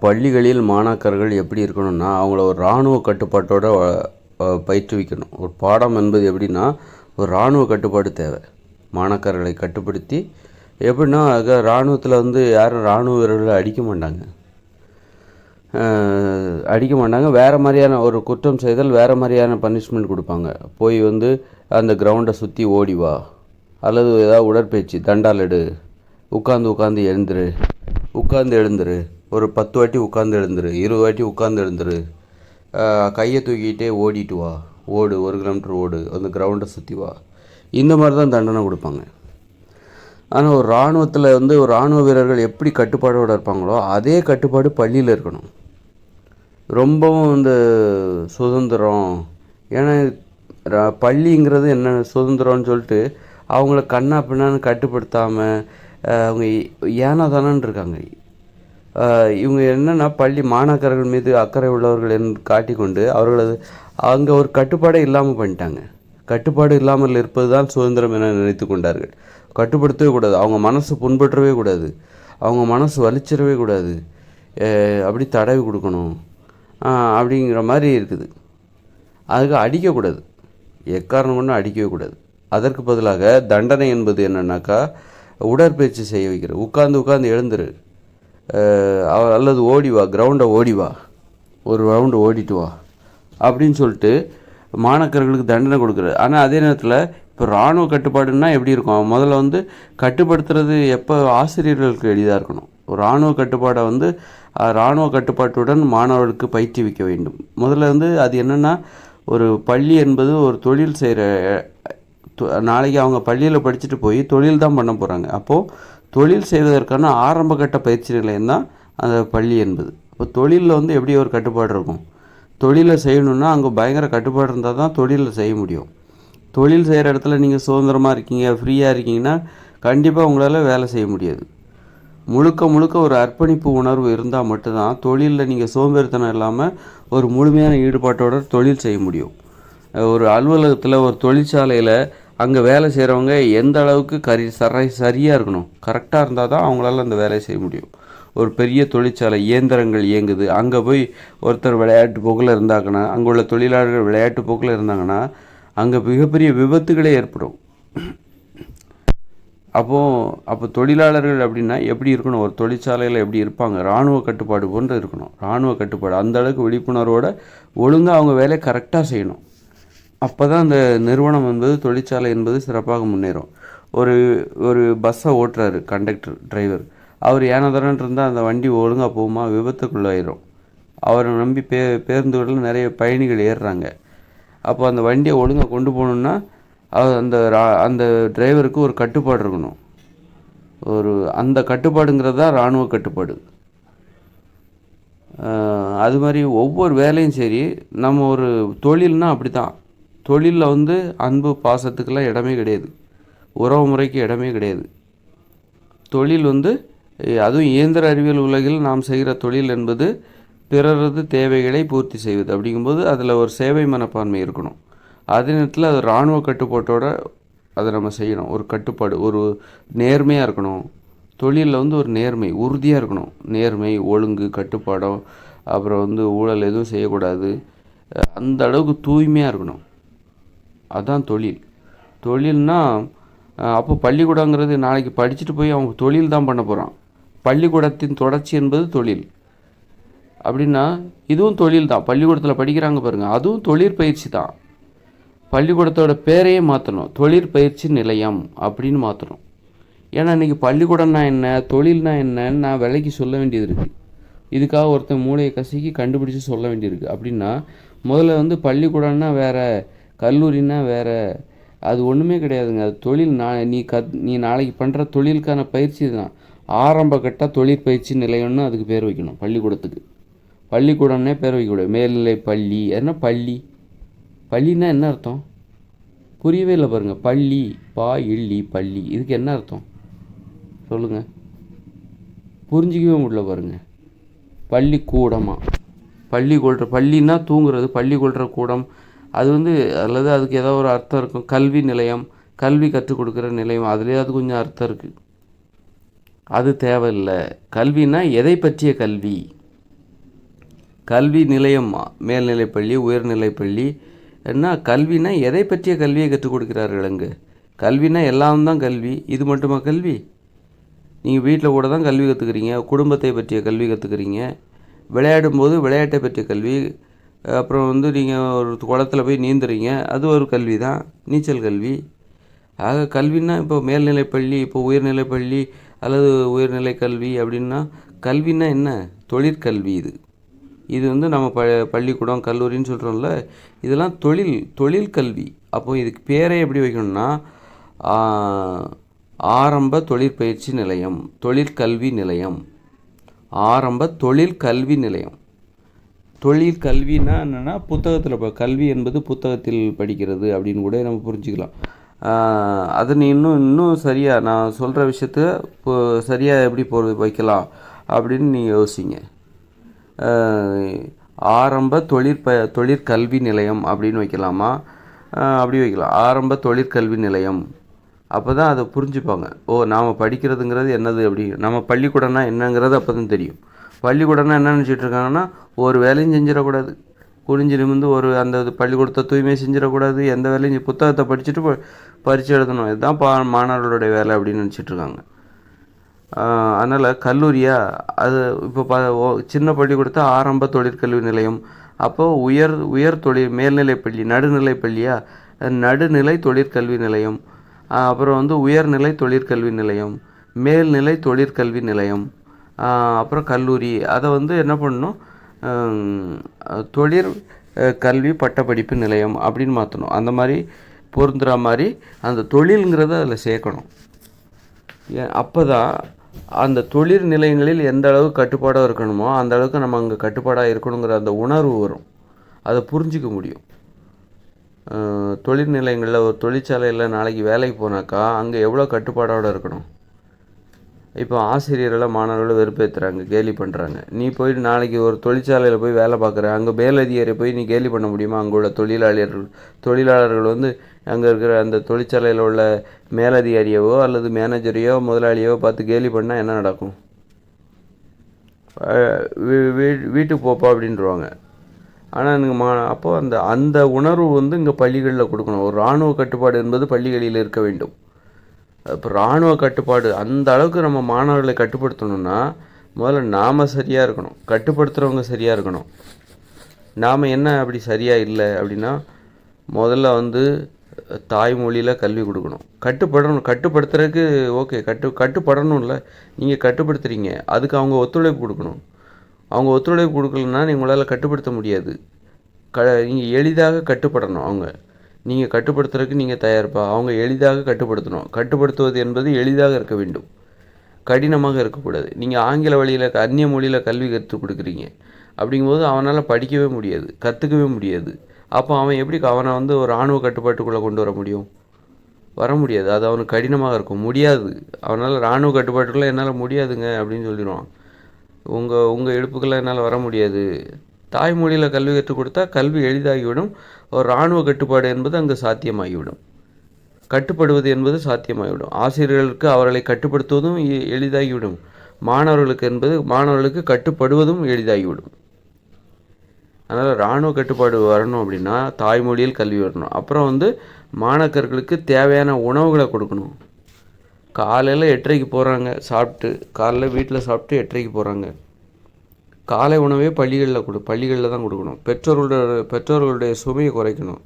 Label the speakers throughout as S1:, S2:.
S1: பள்ளிகளில் மாணாக்கர்கள் எப்படி இருக்கணும்னா அவங்கள ஒரு இராணுவ கட்டுப்பாட்டோட பயிற்றுவிக்கணும். ஒரு பாடம் என்பது எப்படின்னா ஒரு இராணுவ கட்டுப்பாடு தேவை. மாணாக்கர்களை கட்டுப்படுத்தி எப்படின்னா இராணுவத்தில் வந்து யாரும் இராணுவ வீரர்களை அடிக்க மாட்டாங்க. அடிக்க மாட்டாங்க. வேறு மாதிரியான ஒரு குற்றம் செய்தால் வேறு மாதிரியான பனிஷ்மெண்ட் கொடுப்பாங்க. போய் வந்து அந்த கிரவுண்டை சுற்றி ஓடி வா. அல்லது ஏதாவது உடற்பயிற்சி தண்டால் எடு. உட்காந்து உட்காந்து எழுந்துரு. உட்காந்து எழுந்துரு. ஒரு பத்து வாட்டி உட்காந்து எழுந்துரு இருபது வாட்டி உட்காந்து எழுந்துரு. கையை தூக்கிட்டே ஓடிட்டு வா. ஓடு ஒரு கிலோமீட்டர் ஓடு. அந்த கிரவுண்டை சுற்றி வா. இந்த மாதிரி தான் தண்டனை கொடுப்பாங்க. ஆனால் ஒரு இராணுவத்தில் வந்து ஒரு இராணுவ வீரர்கள் எப்படி கட்டுப்பாடோடு இருப்பாங்களோ அதே கட்டுப்பாடு பள்ளியில் இருக்கணும். ரொம்பவும் இந்த சுதந்திரம். ஏன்னா பள்ளிங்கிறது என்ன சுதந்திரம்னு சொல்லிட்டு அவங்கள கண்ணா பின்னான்னு கட்டுப்படுத்தாமல் அவங்க ஏனா தானன்னு இருக்காங்க. இவங்க என்னென்னா பள்ளி மாணாக்கர்கள் மீது அக்கறை உள்ளவர்கள் என்று காட்டிக்கொண்டு அவர்களது அங்கே ஒரு கட்டுப்பாடே இல்லாமல் பண்ணிட்டாங்க. கட்டுப்பாடு இல்லாமல் இருப்பது தான் சுதந்திரம் என நினைத்து கொண்டார்கள். கட்டுப்படுத்தவே கூடாது. அவங்க மனசு புண்பற்றவே கூடாது. அவங்க மனசு வலிச்சிடவே கூடாது. அப்படி தடவி கொடுக்கணும். அப்படிங்கிற மாதிரி இருக்குது. அதுக்கு அடிக்கக்கூடாது எக்காரணம் கொண்டும் அடிக்கவே கூடாது. அதற்கு பதிலாக தண்டனை என்பது என்னன்னாக்கா உடற்பயிற்சி செய்ய வைக்கிறது. உட்காந்து உட்காந்து எழுந்துரு. அல்லது ஓடி வா கிரவுண்டை ஓடி வா. ஒரு ரவுண்டு ஓடிட்டு வா. அப்படின்னு சொல்லிட்டு மாணக்கர்களுக்கு தண்டனை கொடுக்குறது. ஆனால் அதே நேரத்தில் இப்போ இராணுவ கட்டுப்பாடுன்னா எப்படி இருக்கும்? முதல்ல வந்து கட்டுப்படுத்துறது எப்போ ஆசிரியர்களுக்கு எளிதாக இருக்கணும்? இராணுவ கட்டுப்பாடை வந்து இராணுவ கட்டுப்பாட்டுடன் மாணவர்களுக்கு பயிற்றுவிக்க வேண்டும். முதல்ல வந்து அது என்னென்னா ஒரு பள்ளி என்பது ஒரு தொழில் செய்கிற நாளைக்கு அவங்க பள்ளியில் படிச்சுட்டு போய் தொழில் தான் பண்ண போகிறாங்க அப்போது தொழில் செய்வதற்கான ஆரம்பகட்ட பயிற்சி நிலையம் தான் அந்த பள்ளி என்பது. இப்போ தொழிலில் வந்து எப்படி ஒரு கட்டுப்பாடு இருக்கும்? தொழிலை செய்யணுன்னா அங்கே பயங்கர கட்டுப்பாடு இருந்தால் தான் தொழிலில் செய்ய முடியும். தொழில் செய்கிற இடத்துல நீங்கள் சுதந்திரமாக இருக்கீங்க ஃப்ரீயாக இருக்கீங்கன்னா கண்டிப்பாக உங்களால் வேலை செய்ய முடியாது. முழுக்க முழுக்க ஒரு அர்ப்பணிப்பு உணர்வு இருந்தால் மட்டும்தான் தொழிலில் நீங்கள் சோம்பேறித்தனம் இல்லாமல் ஒரு முழுமையான ஈடுபாட்டோட தொழில் செய்ய முடியும். ஒரு அலுவலகத்தில் ஒரு தொழிற்சாலையில் அங்கே வேலை செய்கிறவங்க எந்த அளவுக்கு கரி சரை சரியாக இருக்கணும்? கரெக்டாக இருந்தால் தான் அவங்களால அந்த வேலையை செய்ய முடியும். ஒரு பெரிய தொழிற்சாலை இயந்திரங்கள் இயங்குது. அங்கே போய் ஒருத்தர் விளையாட்டு போக்கில் இருந்தாங்கன்னா அங்கே உள்ள தொழிலாளர்கள் விளையாட்டு போக்கில் இருந்தாங்கன்னா அங்கே மிகப்பெரிய விபத்துகளே ஏற்படும். அப்போது அப்போ தொழிலாளர்கள் அப்படின்னா எப்படி இருக்கணும்? ஒரு தொழிற்சாலையில் எப்படி இருப்பாங்க? இராணுவ கட்டுப்பாடு போன்று இருக்கணும். இராணுவ கட்டுப்பாடு. அந்த அளவுக்கு ஒழுங்காக அவங்க வேலையை கரெக்டாக செய்யணும். அப்போ தான் அந்த நிறுவனம் என்பது தொழிற்சாலை என்பது சிறப்பாக முன்னேறும். ஒரு ஒரு பஸ்ஸை ஓட்டுறாரு கண்டக்டர் டிரைவர் அவர் ஏனதரன் இருந்தால் அந்த வண்டி ஒழுங்காக போகுமா விபத்துக்குள்ளாயிரும். அவரை நம்பி பே பேருந்துகளில் நிறைய பயணிகள் ஏறுறாங்க. அப்போ அந்த வண்டியை ஒழுங்காக கொண்டு போகணுன்னா அவர் அந்த ரா- அந்த டிரைவருக்கு ஒரு கட்டுப்பாடு இருக்கணும். ஒரு அந்த கட்டுப்பாடுங்கிறது தான் இராணுவ கட்டுப்பாடு. அது மாதிரி ஒவ்வொரு வேலையும் சரி நம்ம ஒரு தொழில்னால் அப்படி தான் தொழிலில் வந்து அன்பு பாசத்துக்கெல்லாம் இடமே கிடையாது. உறவு முறைக்கு இடமே கிடையாது. தொழில் வந்து அதுவும் இயந்திர அறிவியல் உலகில் நாம் செய்கிற தொழில் என்பது பிறரது தேவைகளை பூர்த்தி செய்வது. அப்படிங்கும்போது அதில் ஒரு சேவை மனப்பான்மை இருக்கணும். அதே நேரத்தில் அது இராணுவ கட்டுப்பாட்டோட அதை நம்ம செய்யணும். ஒரு கட்டுப்பாடு ஒரு நேர்மையாக இருக்கணும். தொழிலில் வந்து ஒரு நேர்மை உறுதியாக இருக்கணும். நேர்மை ஒழுங்கு கட்டுப்பாடம் அப்புறம் வந்து ஊழல் எதுவும் செய்யக்கூடாது. அந்த அளவுக்கு தூய்மையாக இருக்கணும். அதுதான் தொழில். தொழில்னா அப்போ பள்ளிக்கூடங்கிறது நாளைக்கு படிச்சுட்டு போய் அவங்க தொழில் தான் பண்ண போகிறான் பள்ளிக்கூடத்தின் தொடர்ச்சி என்பது தொழில். அப்படின்னா இதுவும் தொழில் தான். பள்ளிக்கூடத்தில் படிக்கிறாங்க பாருங்கள் அதுவும் தொழிற்பயிற்சி தான். பள்ளிக்கூடத்தோட பேரையே மாற்றணும் தொழிற்பயிற்சி நிலையம் அப்படின்னு மாற்றணும் ஏன்னா இன்றைக்கி பள்ளிக்கூடம்னா என்ன தொழில்னா என்னன்னு நான் விலைக்கு சொல்ல வேண்டியது இருக்குது இதுக்காக ஒருத்தன் மூளையை கசக்கி கண்டுபிடிச்சி சொல்ல வேண்டியிருக்கு அப்படின்னா முதல்ல வந்து பள்ளிக்கூடம்னா வேறு கல்லூரின்னா வேறு அது ஒன்றுமே கிடையாதுங்க. அது தொழில் நான் நீ கத் நீ நாளைக்கு பண்ணுற தொழிலுக்கான பயிற்சி தான் ஆரம்ப கட்ட தொழிற்பயிற்சி நிலையம்னு அதுக்கு பேர் வைக்கணும் பள்ளிக்கூடத்துக்கு. பள்ளிக்கூடம்னே பேர் வைக்கக்கூடாது. மேல்நிலை பள்ளி என்ன பள்ளி? பள்ளின்னா என்ன அர்த்தம்? புரியவே இல்லை பாருங்கள் பள்ளி பா இள்ளி பள்ளி. இதுக்கு என்ன அர்த்தம்? சொல்லுங்கள் புரிஞ்சிக்கவே முடியல பாருங்கள் பள்ளிக்கூடமாக பள்ளி கொள்கிற பள்ளின்னா தூங்குறது பள்ளி கொள்கிற கூடம் அது வந்து அல்லது அதுக்கு ஏதோ ஒரு அர்த்தம் இருக்கும். கல்வி நிலையம் கல்வி கற்றுக் கொடுக்குற நிலையம் அதுலேயே அது கொஞ்சம் அர்த்தம் இருக்குது அது தேவையில்லை. கல்வினா எதை பற்றிய கல்வி? கல்வி நிலையம் மேல்நிலைப்பள்ளி உயர்நிலைப்பள்ளி என்ன? கல்வினா எதை பற்றிய கல்வியை கற்றுக் கொடுக்கிறார்கள் அங்கு? கல்வினா எல்லாம் தான் கல்வி. இது மட்டுமா கல்வி? நீங்கள் வீட்டில் கூட தான் கல்வி கற்றுக்குறீங்க குடும்பத்தை பற்றிய கல்வி கற்றுக்குறீங்க விளையாடும்போது விளையாட்டை பற்றிய கல்வி. அப்புறம் வந்து நீங்கள் ஒரு குளத்துல போய் நீந்துறீங்க. அது ஒரு கல்வி தான் நீச்சல் கல்வி. ஆக கல்வின்னா இப்போ மேல்நிலைப்பள்ளி இப்போ உயர்நிலைப்பள்ளி அல்லது உயர்நிலை கல்வி அப்படின்னா கல்வின்னா என்ன? தொழிற்கல்வி இது. இது வந்து நம்ம ப பள்ளிக்கூடம் கல்லூரின்னு சொல்கிறோம்ல இதெல்லாம் தொழில் தொழில் கல்வி. அப்போது இதுக்கு பேரை எப்படி வைக்கணும்னா ஆரம்ப தொழிற்பயிற்சி நிலையம் தொழிற்கல்வி நிலையம். ஆரம்ப தொழில் கல்வி நிலையம். தொழில் கல்வின்னா என்னென்னா புத்தகத்தில் இப்போ கல்வி என்பது புத்தகத்தில் படிக்கிறது அப்படின்னு கூட நம்ம புரிஞ்சுக்கலாம். அது நீ இன்னும் இன்னும் சரியாக நான் சொல்கிற விஷயத்த இப்போ சரியாக எப்படி போ வைக்கலாம் அப்படின்னு நீங்கள் யோசிங்க. ஆரம்ப தொழிற்ப தொழிற்கல்வி நிலையம் அப்படின்னு வைக்கலாமா? அப்படி வைக்கலாம். ஆரம்ப தொழிற்கல்வி நிலையம். அப்போ தான் அதை புரிஞ்சுப்பாங்க. ஓ நாம் படிக்கிறதுங்கிறது என்னது அப்படி? நம்ம பள்ளிக்கூடம்னா என்னங்கிறது அப்போ தான் தெரியும். பள்ளிக்கூடம்னா என்ன நினச்சிட்டு இருக்காங்கன்னா ஒரு வேலையும் செஞ்சிடக்கூடாது. குனிஞ்சு நிமிந்து ஒரு அந்த இது பள்ளிக்கூடத்தை தூய்மை செஞ்சிடக்கூடாது. எந்த வேலையும் புத்தகத்தை படிச்சுட்டு பரிச்சு எழுதணும். இதுதான் பா மாணவர்களுடைய வேலை அப்படின்னு நினச்சிட்டு இருக்காங்க. அதனால் கல்லூரியா அது இப்போ ப ஓ- சின்ன பள்ளிக்கூடத்தை ஆரம்ப தொழிற்கல்வி நிலையம். அப்போது உயர் உயர் தொழில் மேல்நிலை பள்ளி நடுநிலை பள்ளியாக நடுநிலை தொழிற்கல்வி நிலையம். அப்புறம் வந்து உயர்நிலை தொழிற்கல்வி நிலையம். மேல்நிலை தொழிற்கல்வி நிலையம். அப்புறம் கல்லூரி. அதை வந்து என்ன பண்ணணும்? தொழில் தொழிற் கல்வி பட்டப்படிப்பு நிலையம் அப்படின்னு மாற்றணும் அந்த மாதிரி பொருந்துகிற மாதிரி அந்த தொழிலுங்கிறத அதில் சேர்க்கணும். ஏன் அப்போ தான் அந்த தொழில் நிலையங்களில் எந்த அளவுக்கு கட்டுப்பாடாக இருக்கணுமோ அந்த அளவுக்கு நம்ம அங்கே கட்டுப்பாடாக இருக்கணுங்கிற அந்த உணர்வு வரும். அதை புரிஞ்சிக்க முடியும். தொழில் நிலையங்களில் ஒரு தொழிற்சாலையில் நாளைக்கு வேலைக்கு போனாக்கா அங்கே எவ்வளோ கட்டுப்பாடோட இருக்கணும்? இப்போ ஆசிரியர்களை மாணவர்களை வெறுப்பேற்றுறாங்க கேலி பண்ணுறாங்க நீ போயிட்டு நாளைக்கு ஒரு தொழிற்சாலையில் போய் வேலை பார்க்குற அங்கே மேலதிகாரி போய் நீ கேலி பண்ண முடியுமா? அங்கே உள்ள தொழிலாளர்கள் தொழிலாளர்கள் வந்து அங்கே இருக்கிற அந்த தொழிற்சாலையில் உள்ள மேலதிகாரியவோ அல்லது மேனேஜரையோ முதலாளியோ பார்த்து கேலி பண்ணால் என்ன நடக்கும்? வீ- வீட்டுக்கு போப்பா அப்படின்றவாங்க ஆனால் எனக்கு மா அப்போது அந்த அந்த உணர்வு வந்து இங்கே பள்ளிகளில் கொடுக்கணும். ஒரு இராணுவ கட்டுப்பாடு என்பது பள்ளிகளில் இருக்க வேண்டும். இப்போ இராணுவ கட்டுப்பாடு அந்த அளவுக்கு நம்ம மாணவர்களை கட்டுப்படுத்தணும்னா முதல்ல நாம் சரியாக இருக்கணும். கட்டுப்படுத்துகிறவங்க சரியாக இருக்கணும். நாம் என்ன அப்படி சரியாக இல்லை அப்படின்னா முதல்ல வந்து தாய்மொழியில் கல்வி கொடுக்கணும். கட்டுப்படணும் கட்டுப்படுத்துறதுக்கு ஓகே கட்டு கட்டுப்படணும்ல. நீங்கள் கட்டுப்படுத்துறீங்க. அதுக்கு அவங்க ஒத்துழைப்பு கொடுக்கணும். அவங்க ஒத்துழைப்பு கொடுக்கலன்னா உங்களால் கட்டுப்படுத்த முடியாது. க நீங்கள் எளிதாக கட்டுப்படணும் அவங்க. நீங்கள் கட்டுப்படுத்துறதுக்கு நீங்கள் தயாரிப்பா. அவங்க எளிதாக கட்டுப்படுத்தணும். கட்டுப்படுத்துவது என்பது எளிதாக இருக்க வேண்டும். கடினமாக இருக்கக்கூடாது. நீங்கள் ஆங்கில வழியில் அந்நிய மொழியில் கல்வி கற்றுக் கொடுக்குறீங்க. அப்படிங்கும்போது அவனால் படிக்கவே முடியாது. கற்றுக்கவே முடியாது. அப்போ அவன் எப்படி அவனை வந்து ஒரு ஆணவ கட்டுப்பாட்டுக்குள்ளே கொண்டு வர முடியும்? வர முடியாது. அது அவனுக்கு கடினமாக இருக்கும். முடியாது. அவனால் இராணுவ கட்டுப்பாட்டுக்குள்ளே என்னால் முடியாதுங்க அப்படின்னு சொல்லிடுவான். உங்கள் உங்கள் இடுப்புக்கெல்லாம் என்னால் வர முடியாது. தாய்மொழியில் கல்வி கற்றுக் கொடுத்தா கல்வி எளிதாகிவிடும். ஒரு இராணுவ கட்டுப்பாடு என்பது அங்கு சாத்தியமாகிவிடும். கட்டுப்படுவது என்பது சாத்தியமாகிவிடும். ஆசிரியர்களுக்கு அவர்களை கட்டுப்படுத்துவதும் எளிதாகிவிடும். மாணவர்களுக்கு என்பது மாணவர்களுக்கு கட்டுப்படுவதும் எளிதாகிவிடும். அதனால் இராணுவ கட்டுப்பாடு வரணும் அப்படின்னா தாய்மொழியில் கல்வி வரணும். அப்புறம் வந்து மாணாக்கர்களுக்கு தேவையான உணவுகளை கொடுக்கணும். காலையில் எட்டரைக்கு போகிறாங்க சாப்பிட்டு காலையில் வீட்டில் சாப்பிட்டு எட்டரைக்கு போகிறாங்க காலை உணவே பள்ளிகளில் கொடு பள்ளிகளில் தான் கொடுக்கணும். பெற்றோர்களோட பெற்றோர்களுடைய சுமையை குறைக்கணும்.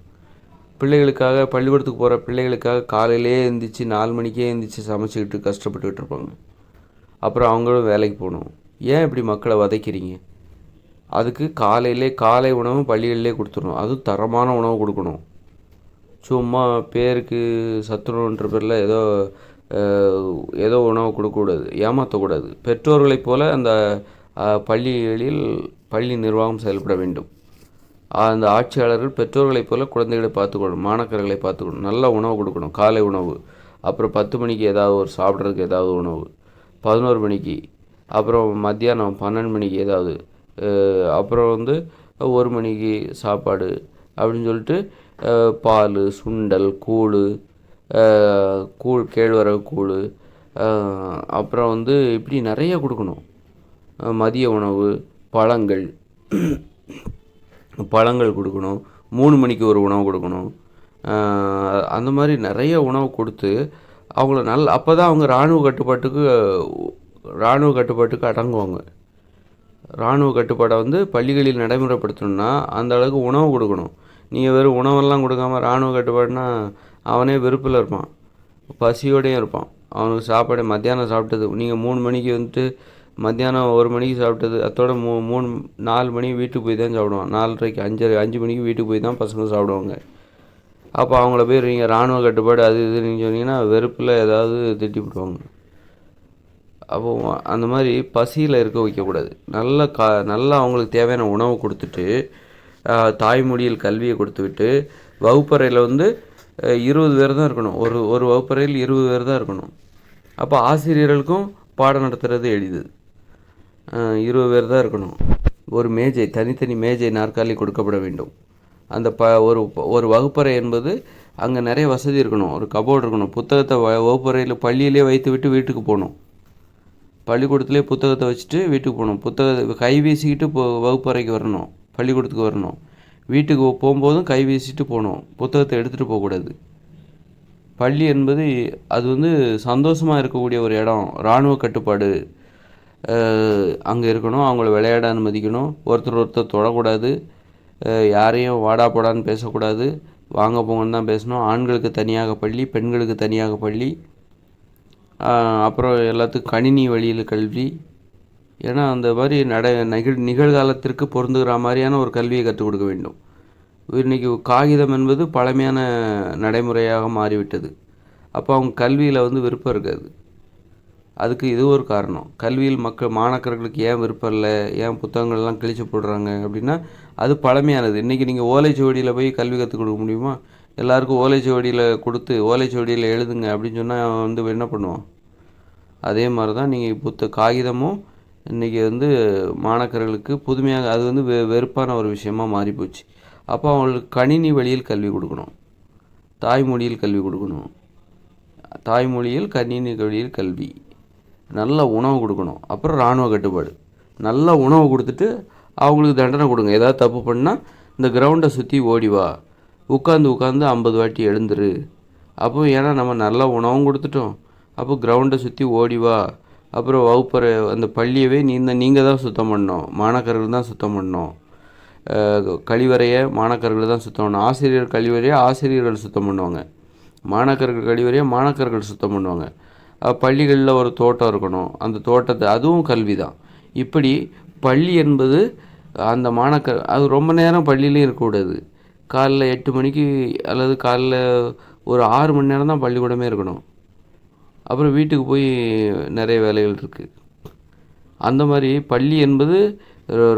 S1: பிள்ளைகளுக்காக பள்ளிக்கூடத்துக்கு போகிற பிள்ளைகளுக்காக காலையிலே எழுந்திரிச்சு நாலு மணிக்கே எழுந்திரிச்சு சமைச்சிக்கிட்டு கஷ்டப்பட்டுக்கிட்டு இருப்பாங்க. அப்புறம் அவங்களும் வேலைக்கு போகணும். ஏன் இப்படி மக்களை வதைக்கிறீங்க? அதுக்கு காலையிலே காலை உணவும் பள்ளிகளிலே கொடுத்துடணும். அதுவும் தரமான உணவு கொடுக்கணும். சும்மா பேருக்கு சத்துணவுன்ற பேரில் ஏதோ ஏதோ உணவு கொடுக்கக்கூடாது. ஏமாற்றக்கூடாது பெற்றோர்களைப் போல் அந்த பள்ளிகளில் பள்ளி நிர்வாகம் செயல்பட வேண்டும். அந்த ஆட்சியாளர்கள் பெற்றோர்களைப் போல குழந்தைகளை பார்த்துக்கணும் மாணக்கர்களை பார்த்துக்கணும் நல்ல உணவு கொடுக்கணும் காலை உணவு அப்புறம் பத்து மணிக்கு ஏதாவது ஒரு சாப்பிட்றதுக்கு ஏதாவது உணவு பதினோரு மணிக்கு அப்புறம் மத்தியானம் பன்னெண்டு மணிக்கு ஏதாவது அப்புறம் வந்து ஒரு மணிக்கு சாப்பாடு அப்படின்னு சொல்லிட்டு பால் சுண்டல் கூழ் கூழ் கேழ்வரகு கூழ் அப்புறம் வந்து இப்படி நிறைய கொடுக்கணும். மதிய உணவு பழங்கள் பழங்கள் கொடுக்கணும். மூணு மணிக்கு ஒரு உணவு கொடுக்கணும். அந்த மாதிரி நிறைய உணவு கொடுத்து அவங்கள நல்ல அப்போ தான் அவங்க இராணுவ கட்டுப்பாட்டுக்கு இராணுவ கட்டுப்பாட்டுக்கு அடங்குவாங்க. இராணுவ கட்டுப்பாடை வந்து பள்ளிகளில் நடைமுறைப்படுத்தணும்னா அந்த அளவுக்கு உணவு கொடுக்கணும். நீங்கள் வெறும் உணவெல்லாம் கொடுக்காம இராணுவ கட்டுப்பாடுனா அவனே வெறுப்பில் இருப்பான். பசியோடையும் இருப்பான். அவனுக்கு சாப்பாடு மத்தியானம் சாப்பிட்டது நீங்கள் மூணு மணிக்கு வந்துட்டு மத்தியானம் ஒரு மணிக்கு சாப்பிட்டது அதோட மூ மூணு நாலு மணி வீட்டுக்கு போய் தான் சாப்பிடுவான் நாலரைக்கு அஞ்சரை அஞ்சு மணிக்கு வீட்டுக்கு போய் தான் பசங்க சாப்பிடுவாங்க. அப்போ அவங்கள போய் நீங்கள் இராணுவ கட்டுப்பாடு அது இது நீங்கள் சொன்னீங்கன்னா வெறுப்பில் ஏதாவது திட்டி விடுவாங்க அப்போ அந்த மாதிரி பசியில் இருக்க வைக்கக்கூடாது. நல்ல கா நல்லா அவங்களுக்கு தேவையான உணவு கொடுத்துட்டு தாய்மொழியில் கல்வியை கொடுத்துவிட்டு வகுப்பறையில் வந்து இருபது பேர் தான் இருக்கணும். ஒரு ஒரு வகுப்பறையில் இருபது பேர் தான் இருக்கணும். அப்போ ஆசிரியர்களுக்கும் பாடம் நடத்துகிறது எளிது. இருபது பேர் தான் இருக்கணும். ஒரு மேஜை தனித்தனி மேஜை நாற்காலி கொடுக்கப்பட வேண்டும். அந்த ப ஒரு ஒரு வகுப்பறை என்பது அங்கே நிறைய வசதி இருக்கணும். ஒரு கபோர்டு இருக்கணும். புத்தகத்தை வ வகுப்பறையில் பள்ளியிலே வைத்து விட்டு வீட்டுக்கு போகணும். பள்ளிக்கூடத்துலேயே புத்தகத்தை வச்சுட்டு வீட்டுக்கு போகணும். புத்தகத்தை கை வீசிக்கிட்டு போ வகுப்பறைக்கு வரணும். பள்ளிக்கூடத்துக்கு வரணும். வீட்டுக்கு போகும்போதும் கை வீசிட்டு போகணும். புத்தகத்தை எடுத்துகிட்டு போகக்கூடாது. பள்ளி என்பது அது வந்து சந்தோஷமாக இருக்கக்கூடிய ஒரு இடம். இராணுவ கட்டுப்பாடு. அங்கே இருக்கணும் அவங்கள விளையாட அனுமதிக்கணும். ஒருத்தர் ஒருத்தர் தொடக்கூடாது. யாரையும் வாடா போடான்னு பேசக்கூடாது. வாங்க போங்கன்னு தான் பேசணும். ஆண்களுக்கு தனியாக பள்ளி பெண்களுக்கு தனியாக பள்ளி. அப்புறம் எல்லாத்துக்கும் கணினி வழியில் கல்வி. ஏன்னா அந்த மாதிரி நட நிகழ் நிகழ்காலத்திற்கு பொருந்துகிற மாதிரியான ஒரு கல்வியை கற்றுக் கொடுக்க வேண்டும். இன்றைக்கி காகிதம் என்பது பழமையான நடைமுறையாக மாறிவிட்டது. அப்போ அவங்க கல்வியில் வந்து விருப்பம் இருக்காது. அதுக்கு இது ஒரு காரணம். கல்வியில் மக்கள் மாணாக்கர்களுக்கு ஏன் விருப்பம் இல்லை? ஏன் புத்தகங்கள்லாம் கிழிச்சு போடுறாங்க? அப்படின்னா அது பழமையானது. இன்றைக்கி நீங்கள் ஓலைச்சுவடியில் போய் கல்வி கற்றுக் கொடுக்க முடியுமா? எல்லாருக்கும் ஓலைச்சுவடியில் கொடுத்து ஓலைச்சுவடியில் எழுதுங்க அப்படின்னு சொன்னால் அவன் வந்து என்ன பண்ணுவான் அதே மாதிரி தான் நீங்கள் புத்த காகிதமும் இன்றைக்கி வந்து மாணாக்கர்களுக்கு புதுமையாக அது வந்து வெ வெறுப்பான ஒரு விஷயமா மாறிப்போச்சு. அப்போ அவங்களுக்கு கணினி வழியில் கல்வி கொடுக்கணும். தாய்மொழியில் கல்வி கொடுக்கணும். தாய்மொழியில் கணினி வழியில் கல்வி. நல்ல உணவு கொடுக்கணும். அப்புறம் இராணுவ கட்டுப்பாடு. நல்ல உணவு கொடுத்துட்டு அவங்களுக்கு தண்டனை கொடுங்க. ஏதாவது தப்பு பண்ணால் இந்த கிரவுண்டை சுற்றி ஓடி வா. உட்காந்து உட்காந்து ஐம்பது வாட்டி எழுந்துரு. அப்போ ஏன்னா நம்ம நல்ல உணவும் கொடுத்துட்டோம். அப்போ கிரவுண்டை சுற்றி ஓடி வா. அப்புறம் வகுப்பறை அந்த பள்ளியவே நீ நீங்கள் தான் சுத்தம் பண்ணோம் மாணாக்கர்கள் தான் சுத்தம் பண்ணோம் கழிவறையை மாணாக்கர்கள் தான் சுத்தம் பண்ணணும். ஆசிரியர் கழிவறையை ஆசிரியர்கள் சுத்தம் பண்ணுவாங்க. மாணாக்கர்கள் கழிவறையை மாணாக்கர்கள் சுத்தம் பண்ணுவாங்க. பள்ளிகளில் ஒரு தோட்டம் இருக்கணும். அந்த தோட்டத்தை அதுவும் கல்வி தான் இப்படி பள்ளி என்பது அந்த மாணக்க அது ரொம்ப நேரம் பள்ளியிலையும் இருக்கக்கூடாது. காலைல எட்டு மணிக்கு அல்லது காலைல ஒரு ஆறு மணி நேரம் தான் பள்ளிக்கூடமே இருக்கணும். அப்புறம் வீட்டுக்கு போய் நிறைய வேலைகள் இருக்குது அந்த மாதிரி பள்ளி என்பது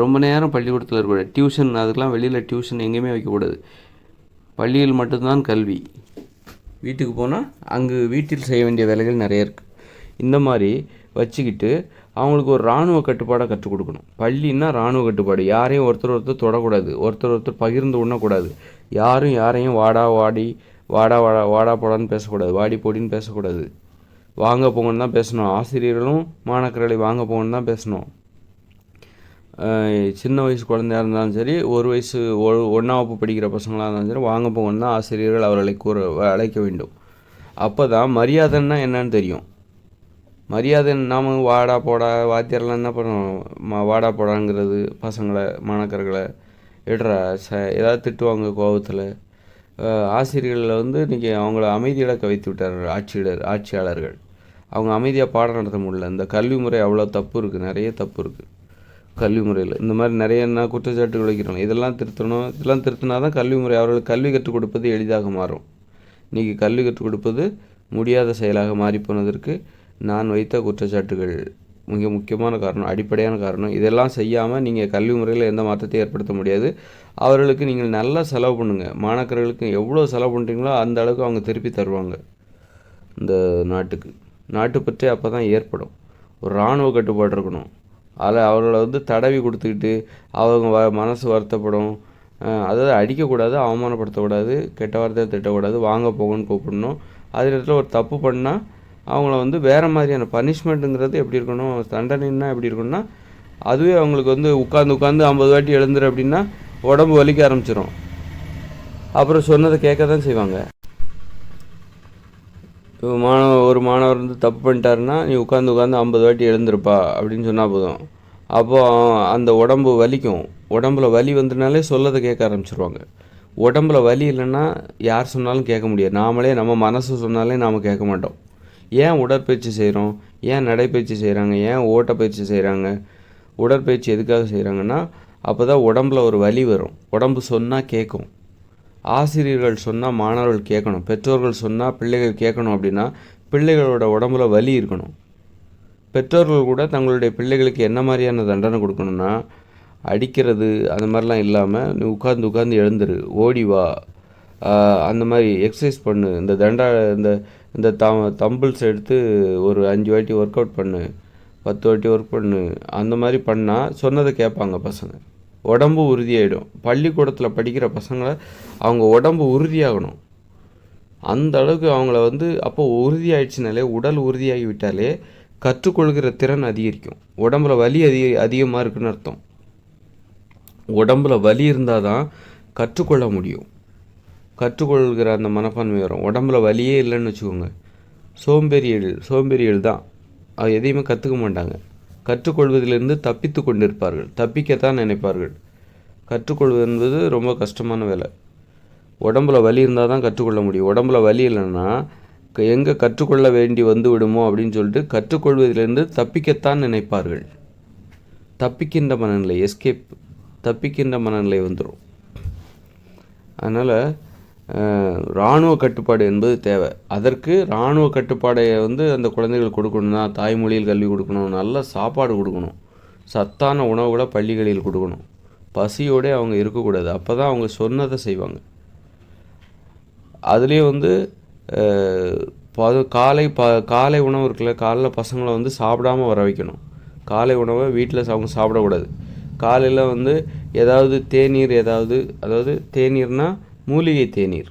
S1: ரொம்ப நேரம் பள்ளிக்கூடத்தில் இருக்கக்கூடாது. டியூஷன் அதுக்கெலாம் வெளியில் டியூஷன் எங்கேயுமே வைக்கக்கூடாது. பள்ளியில் மட்டும்தான் கல்வி. வீட்டுக்கு போனால் அங்கு வீட்டில் செய்ய வேண்டிய வேலைகள் நிறைய இருக்குது இந்த மாதிரி வச்சுக்கிட்டு அவங்களுக்கு ஒரு இராணுவ கட்டுப்பாடை கற்றுக் கொடுக்கணும். பள்ளின்னா இராணுவ கட்டுப்பாடு. யாரையும் ஒருத்தர் ஒருத்தர் தொடக்கூடாது. ஒருத்தர் ஒருத்தர் பகிர்ந்து உண்ணக்கூடாது. யாரும் யாரையும் வாடா வாடி வாடா வாடா வாடா போடான்னு பேசக்கூடாது. வாடி போடின்னு பேசக்கூடாது. வாங்க போங்கன்னு தான் பேசணும். ஆசிரியர்களும் மாணாக்கர்களை வாங்க போங்கன்னு தான் பேசணும். சின்ன வயசு குழந்தையா இருந்தாலும் சரி ஒரு வயசு ஒ ஒன்றாம் வகுப்பு படிக்கிற பசங்களாக இருந்தாலும் சரி வாங்க போங்கன்னு தான் ஆசிரியர்கள் அவர்களை கூற அழைக்க வேண்டும். அப்போ தான் மரியாதைன்னா என்னன்னு தெரியும். மரியாதை நாம் வாடா போடா வாத்தியாரெலாம் என்ன பண்ணுவோம்? வாடா போடாங்கிறது பசங்களை மாணக்கர்களை எடுறா ச ஏதாவது திட்டுவாங்க கோபத்தில் ஆசிரியர்களில் வந்து இன்றைக்கி அவங்கள அமைதியிழக்க வைத்து விட்டார்கள் ஆட்சியர் ஆட்சியாளர்கள். அவங்க அமைதியாக பாடம் நடத்த முடியல. இந்த கல்வி முறை அவ்வளோ தப்பு இருக்குது நிறைய தப்பு இருக்குது கல்வி முறையில். இந்த மாதிரி நிறைய என்ன குற்றச்சாட்டுகள் வைக்கிறோம் இதெல்லாம் திருத்தணும். இதெல்லாம் திருத்தினா தான் கல்வி முறை அவர்களுக்கு கல்வி கற்றுக் கொடுப்பது எளிதாக மாறும். இன்றைக்கி கல்வி கற்றுக் கொடுப்பது முடியாத செயலாக மாறிப்போனதற்கு நான் வைத்த குற்றச்சாட்டுகள் மிக முக்கியமான காரணம் அடிப்படையான காரணம். இதெல்லாம் செய்யாமல் நீங்கள் கல்வி முறையில் எந்த மாற்றத்தையும் ஏற்படுத்த முடியாது. அவர்களுக்கு நீங்கள் நல்லா செலவு பண்ணுங்கள் மாணாக்கர்களுக்கு எவ்வளோ செலவு பண்ணுறீங்களோ அந்த அளவுக்கு அவங்க திருப்பி தருவாங்க. இந்த நாட்டுக்கு. நாட்டு பற்றி அப்போ தான் ஏற்படும். ஒரு இராணுவ கட்டுப்பாடு இருக்கணும். அதில் அவர்களை வந்து தடவி கொடுத்துக்கிட்டு அவங்க வ மனசு வருத்தப்படும். அதாவது அடிக்கக்கூடாது அவமானப்படுத்தக்கூடாது கெட்ட வார்த்தையை திட்டக்கூடாது வாங்க போகணும்னு கூப்பிடணும். அதே நேரத்தில் ஒரு தப்பு பண்ணால் அவங்கள வந்து வேறு மாதிரியான பனிஷ்மெண்ட்டுங்கிறது எப்படி இருக்கணும் தண்டனைன்னா எப்படி இருக்கணும்னா அதுவே அவங்களுக்கு வந்து உட்காந்து உட்காந்து ஐம்பது வாட்டி எழுந்துரு அப்படின்னா உடம்பு வலிக்க ஆரம்பிச்சிடும் அப்புறம் சொன்னதை கேட்க தான் செய்வாங்க. இப்போ ஒரு மாணவர் வந்து தப்பு பண்ணிட்டாருன்னா நீ உட்காந்து உட்காந்து ஐம்பது வாட்டி எழுந்திருப்பா அப்படின்னு சொன்னால் போதும். அப்போது அந்த உடம்பு வலிக்கும். உடம்புல வலி வந்துனாலே சொல்லதை கேட்க ஆரம்பிச்சிருவாங்க. உடம்புல வலி இல்லைன்னா யார் சொன்னாலும் கேட்க முடியாது. நாமளே நம்ம மனசு சொன்னாலே நாம் கேட்க மாட்டோம். ஏன் உடற்பயிற்சி செய்கிறோம் ஏன் நடைப்பயிற்சி செய்கிறாங்க ஏன் ஓட்டப்பயிற்சி செய்கிறாங்க உடற்பயிற்சி எதுக்காக செய்கிறாங்கன்னா அப்போ தான் உடம்புல ஒரு வலி வரும். உடம்பு சொன்னால் கேட்கும். ஆசிரியர்கள் சொன்னால் மாணவர்கள் கேட்கணும். பெற்றோர்கள் சொன்னால் பிள்ளைகள் கேட்கணும் அப்படின்னா பிள்ளைகளோட உடம்புல வலி இருக்கணும். பெற்றோர்கள் கூட தங்களுடைய பிள்ளைகளுக்கு என்ன மாதிரியான தண்டனை கொடுக்கணும்னா அடிக்கிறது அந்த மாதிரிலாம் இல்லாமல் நீ உட்காந்து உட்காந்து எழுந்துரு ஓடி வா அந்த மாதிரி எக்ஸசைஸ் பண்ணு. இந்த தண்டா இந்த இந்த த தம்பிள்ஸ் எடுத்து ஒரு அஞ்சு வாட்டி ஒர்க் அவுட் பண்ணு பத்து வாட்டி ஒர்க் பண்ணு அந்த மாதிரி பண்ணால் சொன்னதை கேட்பாங்க பசங்க. உடம்பு உறுதியாயிடும். பள்ளிக்கூடத்தில் படிக்கிற பசங்களை அவங்க உடம்பு உறுதியாகணும். அந்த அளவுக்கு அவங்கள வந்து அப்போ உறுதியாயிடுச்சுனாலே உடல் உறுதியாகி விட்டாலே கற்றுக்கொள்கிற திறன் அதிகரிக்கும். உடம்புல வலி அதிக அதிகமாக இருக்குன்னு அர்த்தம். உடம்புல வலி இருந்தால் தான் கற்றுக்கொள்ள முடியும். கற்றுக்கொள்கிற அந்த மனப்பான்மை வரும். உடம்புல வலியே இல்லைன்னு வச்சுக்கோங்க. சோம்பேறியல் சோம்பேறியல் தான். அது எதையுமே கற்றுக்க மாட்டாங்க. கற்றுக்கொள்வதிலிருந்து தப்பித்து கொண்டிருப்பார்கள். தப்பிக்கத்தான் நினைப்பார்கள். கற்றுக்கொள்வது என்பது ரொம்ப கஷ்டமான வேலை. உடம்புல வலி இருந்தால் தான் கற்றுக்கொள்ள முடியும். உடம்புல வலி இல்லைன்னா க- எங்கே கற்றுக்கொள்ள வேண்டி வந்து விடுமோ அப்படின்னு சொல்லிட்டு கற்றுக்கொள்வதிலிருந்து தப்பிக்கத்தான் நினைப்பார்கள். தப்பிக்கின்ற மனநிலை எஸ்கேப் தப்பிக்கின்ற மனநிலை வந்துடும் அதனால் இராணுவ கட்டுப்பாடு என்பது தேவை. அதற்கு இராணுவ கட்டுப்பாடை வந்து அந்த குழந்தைகள் கொடுக்கணும்னா தாய்மொழியில் கல்வி கொடுக்கணும் நல்ல சாப்பாடு கொடுக்கணும் சத்தான உணவுகளை பள்ளிகளில் கொடுக்கணும். பசியோடே அவங்க இருக்கக்கூடாது. அப்போ தான் அவங்க சொன்னதை செய்வாங்க. அதுலேயும் வந்து பது காலை ப காலை உணவு இருக்குல்ல காலைல பசங்களை வந்து சாப்பிடாம வர வைக்கணும். காலை உணவை வீட்டில் அவங்க சாப்பிடக்கூடாது. காலையில் வந்து ஏதாவது தேநீர் ஏதாவது அதாவது தேநீர்னால் மூலிகை தேநீர்.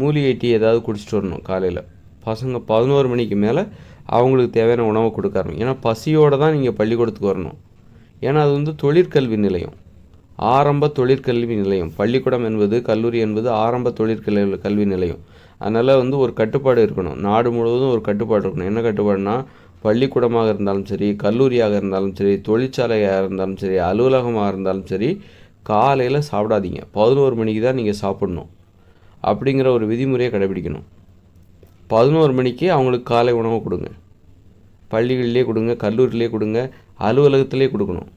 S1: மூலிகை டீ ஏதாவது குடிச்சிட்டு வரணும் காலையில். பசங்க பதினோரு மணிக்கு மேலே அவங்களுக்கு தேவையான உணவை கொடுக்க ஆரம்பிக்கும். ஏன்னா பசியோடு தான் நீங்கள் பள்ளிக்கூடத்துக்கு வரணும். ஏன்னா அது வந்து தொழிற்கல்வி நிலையம். ஆரம்ப தொழிற்கல்வி நிலையம். பள்ளிக்கூடம் என்பது கல்லூரி என்பது ஆரம்ப தொழிற்கல்வி கல்வி நிலையம். அதனால் வந்து ஒரு கட்டுப்பாடு இருக்கணும். நாடு முழுவதும் ஒரு கட்டுப்பாடு இருக்கணும். என்ன கட்டுப்பாடுனா பள்ளிக்கூடமாக இருந்தாலும் சரி கல்லூரியாக இருந்தாலும் சரி தொழிற்சாலையாக இருந்தாலும் சரி அலுவலகமாக இருந்தாலும் சரி காலையில் சாப்பிடாதீங்க. பதினோரு மணிக்கு தான் நீங்கள் சாப்பிடணும். அப்படிங்கிற ஒரு விதிமுறையை கடைபிடிக்கணும். பதினோரு மணிக்கு அவங்களுக்கு காலை உணவு கொடுங்க. பள்ளிகளிலே கொடுங்க கல்லூரியிலே கொடுங்க அலுவலகத்திலே கொடுக்கணும்.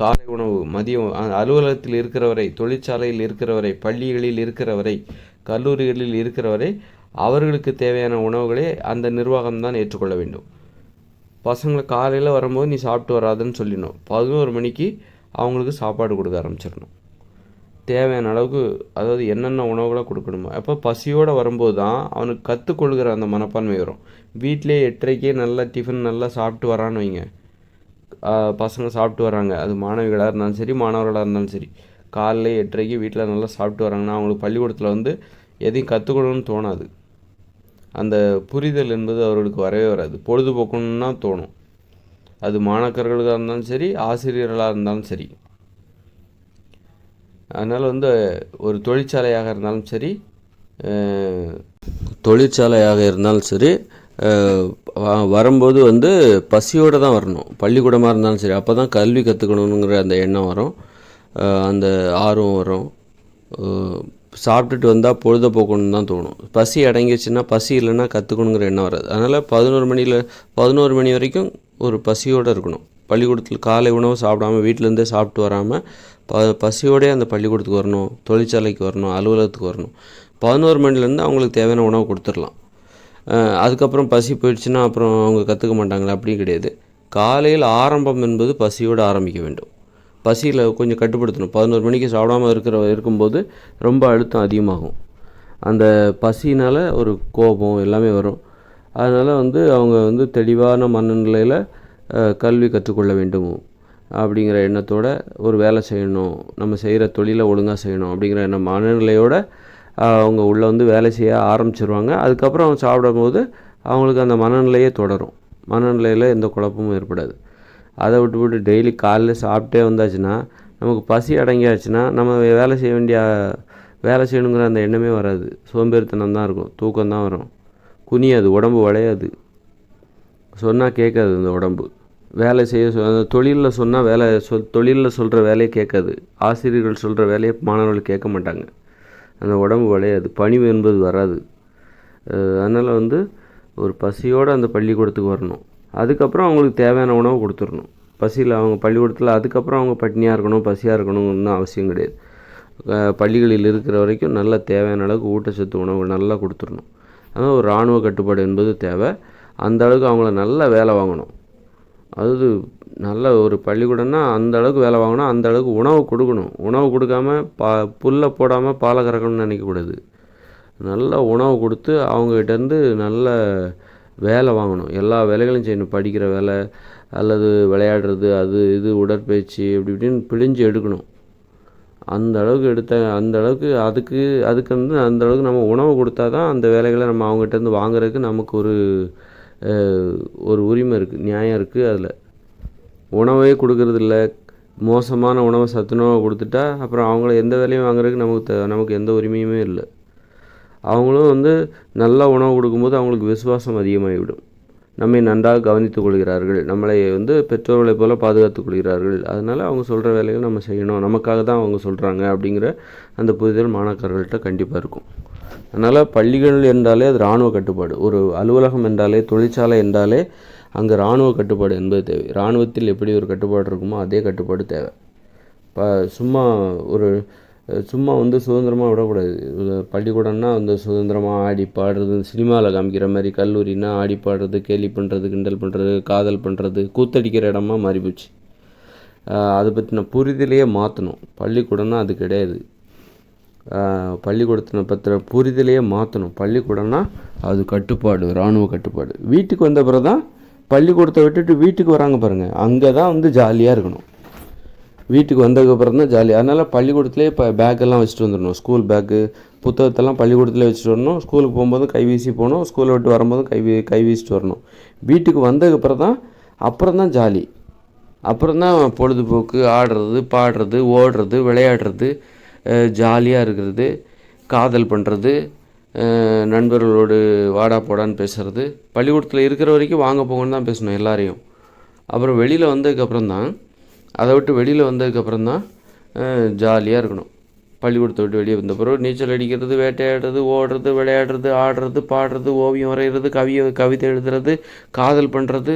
S1: காலை உணவு மதியம் அலுவலகத்தில் இருக்கிறவரை தொழிற்சாலையில் இருக்கிறவரை பள்ளிகளில் இருக்கிறவரை கல்லூரிகளில் இருக்கிறவரை அவர்களுக்கு தேவையான உணவுகளை அந்த நிர்வாகம் தான் ஏற்றுக்கொள்ள வேண்டும். பசங்களை காலையில் வரும்போது நீ சாப்பிட்டு வராதுன்னு சொல்லிடணும். பதினோரு மணிக்கு அவங்களுக்கு சாப்பாடு கொடுக்க ஆரம்பிச்சிடணும். தேவையான அளவுக்கு அதாவது என்னென்ன உணவுகளை கொடுக்கணுமோ அப்போ பசியோடு வரும்போது தான் அவனுக்கு கற்றுக்கொள்கிற அந்த மனப்பான்மை வரும். வீட்டிலே எட்டரைக்கே நல்லா டிஃபன் நல்லா சாப்பிட்டு வரான்னு வைங்க. பசங்க சாப்பிட்டு வராங்க. அது மாணவிகளாக இருந்தாலும் சரி மாணவர்களாக இருந்தாலும் சரி. காலைல எட்டரைக்கு வீட்டில் நல்லா சாப்பிட்டு வராங்கன்னா அவங்களுக்கு பள்ளிக்கூடத்தில் வந்து எதையும் கற்றுக்கணும்னு தோணாது. அந்த புரிதல் என்பது அவர்களுக்கு வரவே வராது. பொழுதுபோக்கணும்னா தோணும். அது மாணாக்கர்களாக இருந்தாலும் சரி ஆசிரியர்களாக இருந்தாலும் சரி. அதனால் வந்து ஒரு தொழிற்சாலையாக இருந்தாலும் சரி தொழிற்சாலையாக இருந்தாலும் சரி வரும்போது வந்து பசியோடு தான் வரணும். பள்ளிக்கூடமாக இருந்தாலும் சரி அப்போ தான் கல்வி கற்றுக்கணுங்கிற அந்த எண்ணம் வரும். அந்த ஆர்வம் வரும். சாப்பிட்டுட்டு வந்தால் பொழுத போக்கணும்னு தான் தோணும். பசி அடங்கிடுச்சுன்னா பசி இல்லைன்னா கற்றுக்கணுங்கிற எண்ணம் வராது. அதனால் பதினோரு மணியில் பதினோரு மணி வரைக்கும் ஒரு பசியோடு இருக்கணும். பள்ளிக்கூடத்தில் காலை உணவு சாப்பிடாம வீட்டிலேருந்தே சாப்பிட்டு வராமல் ப பசியோடே அந்த பள்ளிக்கூடத்துக்கு வரணும் தொழிற்சாலைக்கு வரணும் அலுவலகத்துக்கு வரணும். பதினோரு மணிலேருந்து அவங்களுக்கு தேவையான உணவு கொடுத்துடலாம். அதுக்கப்புறம் பசி போயிடுச்சுன்னா அப்புறம் அவங்க கற்றுக்க மாட்டாங்களா அப்படியும் கிடையாது. காலையில் ஆரம்பம் என்பது பசியோடு ஆரம்பிக்க வேண்டும். பசியில் கொஞ்சம் கட்டுப்படுத்தணும். பதினோரு மணிக்கு சாப்பிடாம இருக்கிற இருக்கும்போது ரொம்ப அழுத்தம் அதிகமாகும். அந்த பசினால் ஒரு கோபம் எல்லாமே வரும். அதனால் வந்து அவங்க வந்து தெளிவான மனநிலையில் கல்வி கற்றுக்கொள்ள வேண்டும் அப்படிங்கிற எண்ணத்தோட ஒரு வேலை செய்யணும். நம்ம செய்கிற தொழிலை ஒழுங்காக செய்யணும் அப்படிங்கிற எண்ண மனநிலையோட அவங்க உள்ளே வந்து வேலை செய்ய ஆரம்பிச்சிருவாங்க. அதுக்கப்புறம் அவங்க சாப்பிடும்போது அவங்களுக்கு அந்த மனநிலையே தொடரும். மனநிலையில் எந்த குழப்பமும் ஏற்படாது. அதை விட்டு விட்டு டெய்லி காலைல சாப்பிட்டே வந்தாச்சுன்னா நமக்கு பசி அடங்கியாச்சுன்னா நம்ம வேலை செய்ய வேண்டிய வேலை செய்யணுங்கிற அந்த எண்ணமே வராது. சோம்பேறித்தனம் தான் இருக்கும். தூக்கம் தான் வரும். குனியாது. உடம்பு வளையாது. சொன்னால் கேட்காது இந்த உடம்பு. வேலை செய்ய அந்த தொழிலில் சொன்னால் வேலை சொல் தொழிலில் சொல்கிற வேலையை கேட்காது. ஆசிரியர்கள் சொல்கிற வேலையை மாணவர்கள் கேட்க மாட்டாங்க. அந்த உடம்பு வளையாது. பணிவு என்பது வராது. அதனால் வந்து ஒரு பசியோடு அந்த பள்ளிக்கூடத்துக்கு வரணும். அதுக்கப்புறம் அவங்களுக்கு தேவையான உணவு கொடுத்துடணும். பசியில் அவங்க பள்ளிக்கூடத்தில் அதுக்கப்புறம் அவங்க பட்னியாக இருக்கணும் பசியாக இருக்கணும்னு அவசியம் கிடையாது. பள்ளிகளில் இருக்கிற வரைக்கும் நல்ல தேவையான அளவுக்கு ஊட்டச்சத்து உணவு நல்லா கொடுத்துடணும். அதனால் ஒரு இராணுவ கட்டுப்பாடு என்பது தேவை. அந்த அளவுக்கு அவங்கள நல்ல வேலை வாங்கணும். அதாவது நல்ல ஒரு பள்ளிக்கூடம்னா அந்த அளவுக்கு வேலை வாங்கணும் அந்த அளவுக்கு உணவு கொடுக்கணும். உணவு கொடுக்காம பா புல்லை போடாமல் பாலை கறக்கணும்னு நினைக்கக்கூடாது. நல்ல உணவு கொடுத்து அவங்ககிட்டேருந்து நல்ல வேலை வாங்கணும். எல்லா வேலைகளும் செய்யணும். படிக்கிற வேலை அல்லது விளையாடுறது அது இது உடற்பயிற்சி இப்படி இப்படின்னு பிழிஞ்சு எடுக்கணும். அந்த அளவுக்கு எடுத்த அந்த அளவுக்கு அதுக்கு அதுக்கு வந்து அந்த அளவுக்கு நம்ம உணவு கொடுத்தா தான் அந்த வேலைகளை நம்ம அவங்ககிட்டேருந்து வாங்குறதுக்கு நமக்கு ஒரு ஒரு உரிமை இருக்குது நியாயம் இருக்குது அதில். உணவே கொடுக்கறதில்ல. மோசமான உணவை சத்துணவை கொடுத்துட்டா அப்புறம் அவங்கள எந்த வேலையும் வாங்குறதுக்கு நமக்கு த- நமக்கு எந்த உரிமையுமே இல்லை. அவங்களும் வந்து நல்ல உணவு கொடுக்கும்போது அவங்களுக்கு விசுவாசம் அதிகமாகிவிடும். நம்மை நன்றாக கவனித்துக் கொள்கிறார்கள். நம்மளை வந்து பெற்றோர்களைப் போல பாதுகாத்துக் கொள்கிறார்கள். அதனால் அவங்க சொல்கிற வேலைகள் நம்ம செய்யணும். நமக்காக தான் அவங்க சொல்கிறாங்க அப்படிங்கிற அந்த புரிதல் மாணாக்கர்கள்ட்ட கண்டிப்பாக இருக்கும். அதனால் பள்ளிகள் என்றாலே அது இராணுவ கட்டுப்பாடு. ஒரு அலுவலகம் என்றாலே தொழிற்சாலை என்றாலே அங்கே இராணுவ கட்டுப்பாடு என்பது தேவை. இராணுவத்தில் எப்படி ஒரு கட்டுப்பாடு இருக்குமோ அதே கட்டுப்பாடு தேவை. இப்போ சும்மா ஒரு சும்மா வந்து சுதந்திரமாக விடக்கூடாது. பள்ளிக்கூடம்னா வந்து சுதந்திரமாக ஆடி பாடுறது சினிமாவில் காமிக்கிற மாதிரி கல்லூரினா ஆடி பாடுறது கேலி பண்ணுறது கிண்டல் பண்ணுறது காதல் பண்ணுறது கூத்தடிக்கிற இடமா மாறி போச்சு அதை பற்றின புரிதலையே மாற்றணும் பள்ளிக்கூடம்னா அது கிடையாது. பள்ளிக்கூடத்தின பற்றின புரிதலையே மாற்றணும் பள்ளிக்கூடம்னா அது கட்டுப்பாடு இராணுவ கட்டுப்பாடு. வீட்டுக்கு வந்த பிறகு தான் பள்ளிக்கூடத்தை விட்டுட்டு வீட்டுக்கு வராங்க பாருங்கள் அங்கே தான் வந்து ஜாலியாக இருக்கணும். வீட்டுக்கு வந்ததுக்கப்புறம் தான் ஜாலி அதனால் பள்ளிக்கூடத்துலேயே இப்போ பேக்கெல்லாம் வச்சுட்டு வந்துடணும். ஸ்கூல் பேக்கு புத்தகத்தெல்லாம் பள்ளிக்கூடத்துலேயே வச்சுட்டு வரணும். ஸ்கூலுக்கு போகும்போது கை வீசி போகணும். ஸ்கூலை விட்டு வரும்போது கை கை வீசிட்டு வரணும். வீட்டுக்கு வந்ததுக்கப்புறம் தான் அப்புறம் தான் ஜாலி அப்புறம் தான் பொழுதுபோக்கு ஆடுறது பாடுறது ஓடுறது விளையாடுறது ஜாலியாக இருக்கிறது. காதல் பண்ணுறது நண்பர்களோடு வாடா போடான்னு பேசுகிறது பள்ளிக்கூடத்தில் இருக்கிற வரைக்கும் வாங்க போங்கன்னு தான் பேசணும் எல்லாரையும். அப்புறம் வெளியில் வந்ததுக்கப்புறம் தான் அதை விட்டு வெளியில் வந்ததுக்கப்புறம் தான் ஜாலியாக இருக்கணும். பள்ளிக்கூடத்தை விட்டு வெளியே வந்த பிறகு நீச்சல் அடிக்கிறது வேட்டையாடுறது ஓடுறது விளையாடுறது ஆடுறது பாடுறது ஓவியம் வரைகிறது கவியை கவிதை எழுதுறது காதல் பண்ணுறது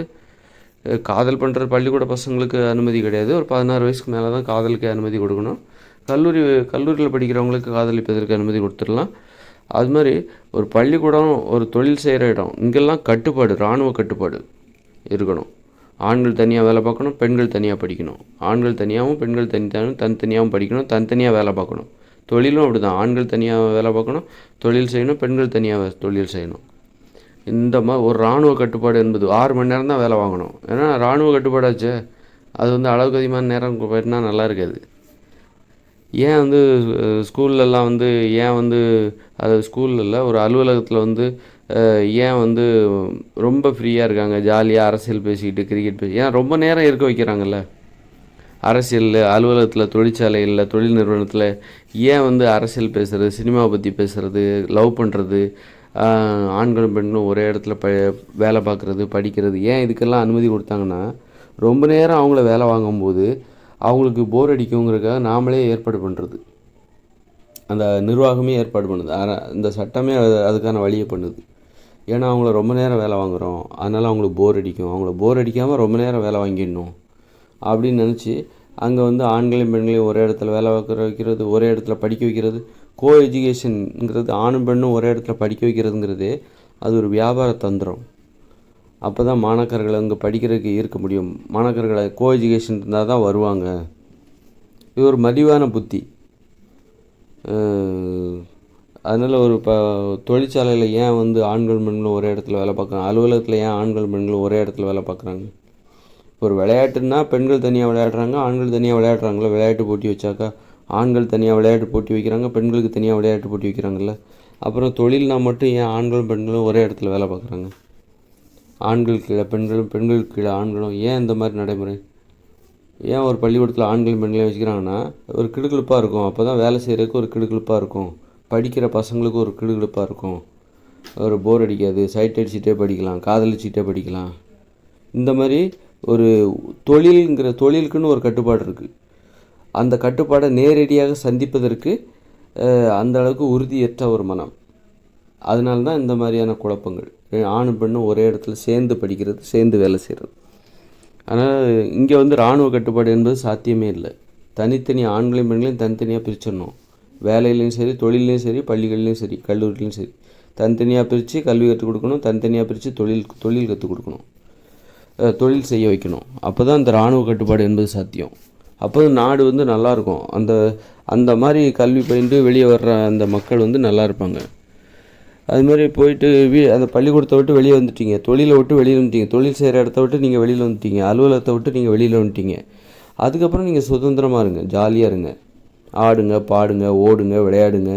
S1: காதல் பண்ணுறது பள்ளிக்கூட பசங்களுக்கு அனுமதி கிடையாது. ஒரு பதினாறு வயசுக்கு மேலே தான் காதலுக்கு அனுமதி கொடுக்கணும். கல்லூரி கல்லூரியில் படிக்கிறவங்களுக்கு காதலிப்பதற்கு அனுமதி கொடுத்துடலாம். அது மாதிரி ஒரு பள்ளிக்கூடம் ஒரு தொழில் செய்கிற இடம் இங்கெல்லாம் கட்டுப்பாடு இராணுவ கட்டுப்பாடு இருக்கணும். ஆண்கள் தனியாக வேலை பார்க்கணும் பெண்கள் தனியாக படிக்கணும். ஆண்கள் தனியாகவும் பெண்கள் தனி தனித்தனியாகவும் படிக்கணும் தனித்தனியாக வேலை பார்க்கணும். தொழிலும் அப்படி தான் ஆண்கள் தனியாக வேலை பார்க்கணும் தொழில் செய்யணும் பெண்கள் தனியாக தொழில் செய்யணும். இந்த மாதிரி ஒரு இராணுவ கட்டுப்பாடு என்பது ஆறு மணி நேரம் தான் வேலை வாங்கணும். ஏன்னா இராணுவ கட்டுப்பாடாச்சே. அது வந்து அளவுக்கு அதிகமான நேரம் போயிட்டுனா நல்லா இருக்காது. ஏன் வந்து ஸ்கூல்லலாம் வந்து ஏன் வந்து அது ஸ்கூல்ல ஒரு அலுவலகத்தில் வந்து ஏன் வந்து ரொம்ப ஃப்ரீயாக இருக்காங்க ஜாலியாக அரசியல் பேசிக்கிட்டு கிரிக்கெட் பேசி ஏன் ரொம்ப நேரம் இருக்க வைக்கிறாங்கல்ல. அரசியலில் அலுவலகத்தில் தொழிற்சாலையில் தொழில் நிறுவனத்தில் ஏன் வந்து அரசியல் பேசுகிறது சினிமாவை பற்றி பேசுகிறது லவ் பண்ணுறது ஆண்களும் பெண்களும் ஒரே இடத்துல ப வேலை பார்க்குறது படிக்கிறது ஏன் இதுக்கெல்லாம் அனுமதி கொடுத்தாங்கன்னா ரொம்ப நேரம் அவங்கள வேலை வாங்கும்போது அவங்களுக்கு போர் அடிக்குங்கிறதுக்காக நாமளே ஏற்பாடு பண்ணுறது அந்த நிர்வாகமே ஏற்பாடு பண்ணுது. ஆனால் இந்த சட்டமே அது- அதுக்கான வழியை பண்ணுது. ஏன்னா அவங்கள ரொம்ப நேரம் வேலை வாங்குகிறோம் அதனால் அவங்களுக்கு போர் அடிக்கும். அவங்கள போர் அடிக்காமல் ரொம்ப நேரம் வேலை வாங்கிடணும். அப்படின்னு நினச்சி அங்கே வந்து ஆண்களையும் பெண்களையும் ஒரே இடத்துல வேலை வைக்கிற வைக்கிறது ஒரே இடத்துல படிக்க வைக்கிறது கோ எஜுகேஷனுங்கிறது ஆணும் பெண்ணும் ஒரே இடத்துல படிக்க வைக்கிறதுங்கிறதே அது ஒரு வியாபார தந்திரம். அப்போ தான் மாணாக்கர்களை அங்கே படிக்கிறதுக்கு ஈர்க்க முடியும். மாணாக்கர்களை கோ எஜுகேஷன் இருந்தால் தான் வருவாங்க. இது ஒரு மலிவான புத்தி. அதனால் ஒரு இப்போ தொழிற்சாலையில் ஏன் வந்து ஆண்கள் பெண்களும் ஒரே இடத்துல வேலை பார்க்குறாங்க? அலுவலகத்தில் ஏன் ஆண்கள் பெண்களும் ஒரே இடத்துல வேலை பார்க்குறாங்க? ஒரு விளையாட்டுன்னா பெண்கள் தனியாக விளையாடுறாங்க ஆண்கள் தனியாக விளையாடுறாங்களோ விளையாட்டு போட்டி வச்சாக்கா ஆண்கள் தனியாக விளையாட்டு போட்டி வைக்கிறாங்க பெண்களுக்கு தனியாக விளையாட்டு போட்டி வைக்கிறாங்கல்ல? அப்புறம் தொழில்னா மட்டும் ஏன் ஆண்களும் பெண்களும் ஒரே இடத்துல வேலை பார்க்குறாங்க? ஆண்கள் கீழே பெண்களும் பெண்கள் கீழே ஆண்களும் ஏன் இந்த மாதிரி நடைமுறை? ஏன் ஒரு பள்ளிக்கூடத்தில் ஆண்கள் பெண்களையும் வச்சுக்கிறாங்கன்னா ஒரு கிடுகிடுப்பாக இருக்கும். அப்போ தான் வேலை செய்கிறதுக்கு ஒரு கிடுகிடுப்பாக இருக்கும். படிக்கிற பசங்களுக்கு ஒரு கிடுகிடுப்பாக இருக்கும். ஒரு போர் அடிக்காது. சைட் அடிச்சுட்டே படிக்கலாம். காதலிச்சுட்டே படிக்கலாம். இந்த மாதிரி ஒரு தொழிலுங்கிற தொழிலுக்குன்னு ஒரு கட்டுப்பாடு இருக்குது அந்த கட்டுப்பாடை நேரடியாக சந்திப்பதற்கு அந்த அளவுக்கு உறுதியற்ற ஒரு மனம். அதனால தான் இந்த மாதிரியான குழப்பங்கள். ஆணும் பெண்ணும் ஒரே இடத்துல சேர்ந்து படிக்கிறது சேர்ந்து வேலை செய்கிறது ஆனால் இங்கே வந்து இராணுவ கட்டுப்பாடு என்பது சாத்தியமே இல்லை. தனித்தனி ஆண்களையும் பெண்களையும் தனித்தனியாக பிரிச்சிடணும். வேலையிலையும் சரி தொழிலையும் சரி பள்ளிகள்லையும் சரி கல்லூரிலையும் சரி. தனித்தனியாக பிரித்து கல்வி கற்றுக் கொடுக்கணும் தனித்தனியாக பிரித்து தொழில் தொழில் கற்றுக் கொடுக்கணும். தொழில் செய்ய வைக்கணும். அப்போ தான் அந்த இராணுவ கட்டுப்பாடு என்பது சாத்தியம். அப்போ நாடு வந்து நல்லா இருக்கும். அந்த அந்த மாதிரி கல்வி பயின்று வெளியே வர்ற அந்த மக்கள் வந்து நல்லா இருப்பாங்க. அது மாதிரி போயிட்டு வீ அந்த பள்ளிக்கூடத்தை விட்டு வெளியே வந்துட்டீங்க. தொழிலை விட்டு வெளியில் வந்துட்டீங்க. தொழில் செய்கிற இடத்த விட்டு நீங்கள் வெளியில் வந்துட்டீங்க. அலுவலகத்தை விட்டு நீங்கள் வெளியில் வந்துட்டீங்க. அதுக்கப்புறம் நீங்கள் சுதந்திரமாக இருங்க. ஜாலியாக இருங்க. ஆடுங்க பாடுங்க ஓடுங்க விளையாடுங்க.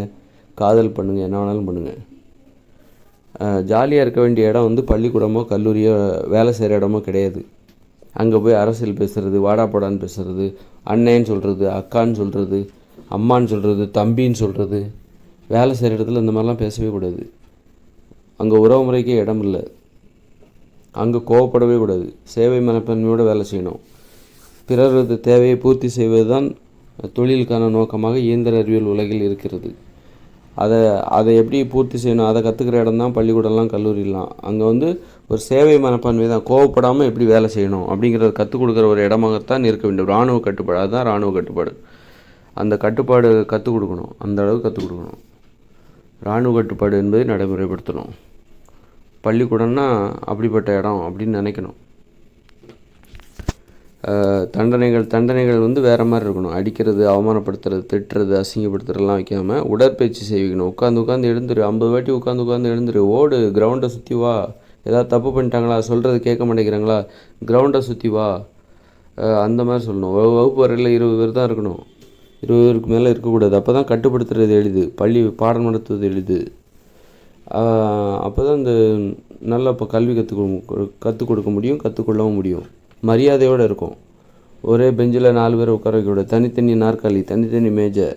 S1: காதல் பண்ணுங்கள் என்ன வேணாலும் பண்ணுங்கள் ஜாலியாக இருக்க வேண்டிய இடம் வந்து பள்ளிக்கூடமோ கல்லூரியோ வேலை செய்கிற இடமோ கிடையாது. அங்கே போய் அரசியல் பேசுகிறது வாடா போடான்னு பேசுகிறது அண்ணேன்னு சொல்கிறது அக்கான்னு சொல்கிறது அம்மான்னு சொல்கிறது தம்பின்னு சொல்கிறது வேலை செய்கிற இடத்துல இந்த மாதிரிலாம் பேசவே கூடாது. அங்கே உறவு முறைக்கே இடம் இல்லை. அங்கே கோவப்படவே கூடாது. சேவை மனப்பான்மையோடு வேலை செய்யணும். பிறரது தேவையை பூர்த்தி செய்வது தான் தொழிலுக்கான நோக்கமாக இயந்திர அறிவியல் உலகில் இருக்கிறது. அதை அதை எப்படி பூர்த்தி செய்யணும்? அதை கற்றுக்கிற இடம் தான் பள்ளிக்கூடம்லாம் கல்லூரிலாம். அங்கே வந்து ஒரு சேவை மனப்பான்மை தான். கோவப்படாமல் எப்படி வேலை செய்யணும்? அப்படிங்கிறத கற்றுக் கொடுக்குற ஒரு இடமாகத்தான் இருக்க வேண்டும். இராணுவ கட்டுப்பாடு. அதுதான் இராணுவ கட்டுப்பாடு. அந்த கட்டுப்பாடு கற்றுக் கொடுக்கணும். அந்த அளவுக்கு கற்றுக் கொடுக்கணும். இராணுவ கட்டுப்பாடு என்பதை நடைமுறைப்படுத்தணும். பள்ளிக்கூடம்னா அப்படிப்பட்ட இடம் அப்படின்னு நினைக்கணும். தண்டனைகள் தண்டனைகள் வந்து வேறு மாதிரி இருக்கணும். அடிக்கிறது அவமானப்படுத்துறது திட்டுறது அசிங்கப்படுத்துறதுலாம் வைக்காமல் உடற்பயிற்சி செய்விக்கணும். உட்காந்து உட்காந்து எழுந்துரு. ஐம்பது வாட்டி உட்காந்து உட்காந்து எழுந்துரு. ஓடு கிரவுண்டை சுற்றி வா. ஏதாவது தப்பு பண்ணிட்டாங்களா? சொல்கிறது கேட்க மாட்டேங்கிறாங்களா? கிரவுண்டை சுற்றி வா. அந்த மாதிரி சொல்லணும். வகுப்பு வரையில் இருபது பேர் தான் இருக்கணும். இருபது பேருக்கு மேலே இருக்கக்கூடாது. அப்போ தான் கட்டுப்படுத்துறது எளிது. பள்ளி பாடம் நடத்துவது எளிது. அப்போ தான் இந்த நல்லா இப்போ கல்வி கற்றுக்க கற்றுக் கொடுக்க முடியும் கற்றுக்கொள்ளவும் முடியும். மரியாதையோடு இருக்கும். ஒரே பெஞ்சில் நாலு பேரை உட்கார வைக்கக்கூடாது தனித்தனி நாற்காலி தனித்தனி மேஜை.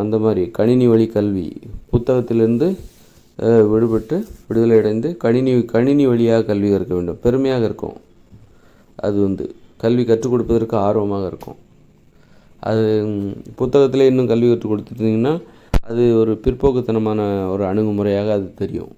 S1: அந்த மாதிரி. கணினி வழி கல்வி. புத்தகத்திலிருந்து விடுபட்டு விடுதலை அடைந்து கணினி கணினி வழியாக கல்வி கற்க வேண்டும். பெருமையாக இருக்கும். அது வந்து கல்வி கற்றுக் கொடுப்பதற்கு ஆர்வமாக இருக்கும். அது புத்தகத்திலே இன்னும் கல்வி கற்றுக் கொடுத்துட்டிங்கன்னா அது ஒரு பிற்போக்குத்தனமான ஒரு அணுகுமுறையாக அது தெரியும்.